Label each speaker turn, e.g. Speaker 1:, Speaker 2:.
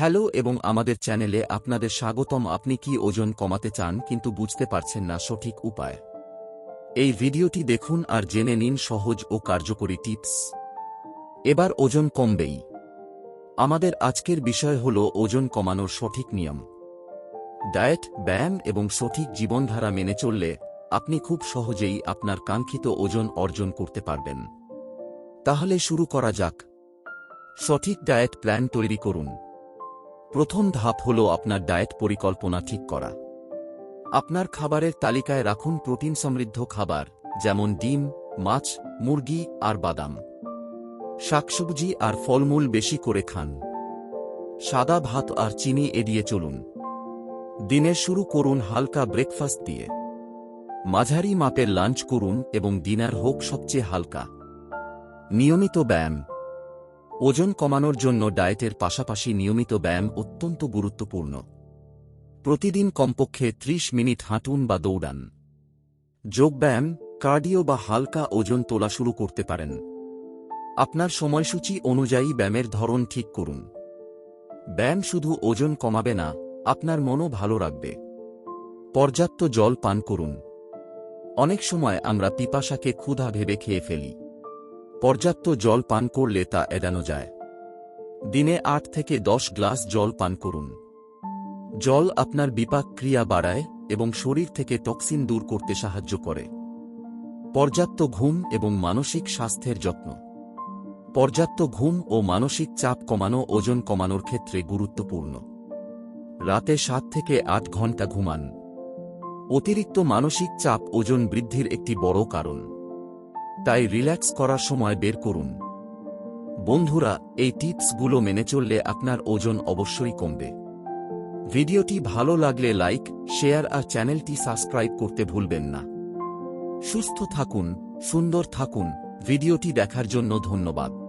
Speaker 1: Hello এবং আমাদের চ্যানেলে আপনাদের স্বাগতম। আপনি কি ওজন কমাতে চান কিন্তু বুঝতে পারছেন না সঠিক উপায়? এই ভিডিওটি দেখুন আর জেনে নিন সহজ ও কার্যকরী টিপস। এবার ওজন কমবেই। আমাদের আজকের বিষয় হল ওজন কমানোর সঠিক নিয়ম। ডায়েট, ব্যায়াম এবং সঠিক জীবনধারা মেনে চললে আপনি খুব সহজেই আপনার কাঙ্ক্ষিত ওজন অর্জন করতে পারবেন। তাহলে শুরু করা যাক। সঠিক ডায়েট প্ল্যান তৈরি করুন। প্রথম ধাপ হল আপনার ডায়েট পরিকল্পনা ঠিক করা। আপনার খাবারের তালিকায় রাখুন প্রোটিন সমৃদ্ধ খাবার, যেমন ডিম, মাছ, মুরগি আর বাদাম। শাকসবজি আর ফলমূল বেশি করে খান। সাদা ভাত আর চিনি এড়িয়ে চলুন। দিনের শুরু করুন হালকা ব্রেকফাস্ট দিয়ে। মাঝারি মাপের লাঞ্চ করুন এবং ডিনার হোক সবচেয়ে হালকা। নিয়মিত ব্যায়াম। ওজন কমানোর জন্য ডায়েটের পাশাপাশি নিয়মিত ব্যায়াম অত্যন্ত গুরুত্বপূর্ণ। প্রতিদিন কমপক্ষে ৩০ মিনিট হাঁটুন বা দৌড়ান। যোগব্যায়াম কার্ডিও বা হালকা ওজন তোলা শুরু করতে পারেন। আপনার সময়সূচি অনুযায়ী ব্যায়ামের ধরন ঠিক করুন। ব্যায়াম শুধু ওজন কমাবে না, আপনার মনও ভালো রাখবে। পর্যাপ্ত জল পান করুন। অনেক সময় আমরা পিপাসাকে ক্ষুধা ভেবে খেয়ে ফেলি। পর্যাপ্ত জল পান করলে তা এড়ানো যায়। দিনে আট থেকে দশ গ্লাস জল পান করুন। জল আপনার বিপাক ক্রিয়া বাড়ায় এবং শরীর থেকে টক্সিন দূর করতে সাহায্য করে। পর্যাপ্ত ঘুম এবং মানসিক স্বাস্থ্যের যত্ন। পর্যাপ্ত ঘুম ও মানসিক চাপ কমানো, ওজন কমানোর ক্ষেত্রে গুরুত্বপূর্ণ। রাতে সাত থেকে আট ঘণ্টা ঘুমান। অতিরিক্ত মানসিক চাপ ওজন বৃদ্ধির একটি বড় কারণ। তাই রিল্যাক্স করার সময় বের করুন। বন্ধুরা, এই টিপসগুলো মেনে চললে আপনার ওজন অবশ্যই কমবে। ভিডিওটি ভালো লাগলে লাইক, শেয়ার আর চ্যানেলটি সাবস্ক্রাইব করতে ভুলবেন না। সুস্থ থাকুন, সুন্দর থাকুন। ভিডিওটি দেখার জন্য ধন্যবাদ।